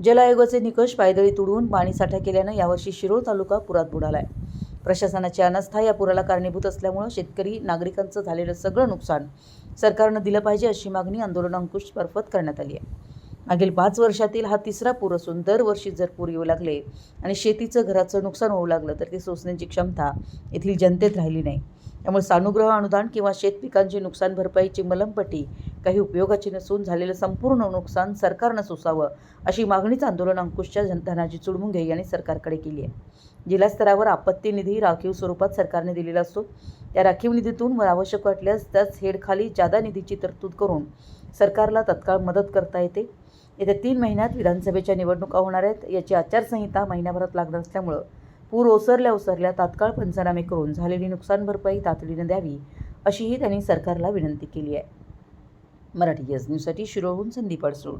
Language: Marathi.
जल आयोगाचे निकष पायदळी तुडवून पाणीसाठा केल्यानं यावर्षी शिरोळ तालुका पुरात बुडालाय. प्रशासनाची अनास्था या पुराला कारणीभूत असल्यामुळं शेतकरी नागरिकांचं झालेलं सगळं नुकसान सरकारनं दिलं पाहिजे अशी मागणी आंदोलन अंकुश मार्फत करण्यात आली आहे. मागील पाच वर्षातील हा तिसरा पूर असून दरवर्षी जर पूर येऊ लागले आणि शेतीचं घराचं नुकसान होऊ लागलं तर ते सोसण्याची क्षमता येथील जनतेत राहिली नाही. त्यामुळे सानुग्रह अनुदान किंवा शेतपिकांची नुकसान भरपाईची मलमपट्टी काही उपयोगाची नसून झालेलं संपूर्ण नुकसान सरकारनं सोसावं अशी मागणीच आंदोलन अंकुशच्या धनाजी चुडमुंगे यांनी सरकारकडे केली आहे. जिल्हा स्तरावर आपत्ती निधी राखीव स्वरूपात सरकारने दिलेला असतो. त्या राखीव निधीतून व आवश्यक वाटल्यास त्याच हेडखाली जादा निधीची तरतूद करून सरकारला तत्काळ मदत करता येते. येत्या तीन महिन्यात विधानसभेच्या निवडणुका होणार आहेत. याची आचारसंहिता महिन्याभरात लागणार असल्यामुळं पूर ओसरल्या ओसरल्या तात्काळ पंचनामे करून झालेली नुकसान भरपाई तातडीनं द्यावी अशीही त्यांनी सरकारला विनंती केली आहे. मराठी यस न्यूजसाठी शिरोळहून संदीप अडसूळ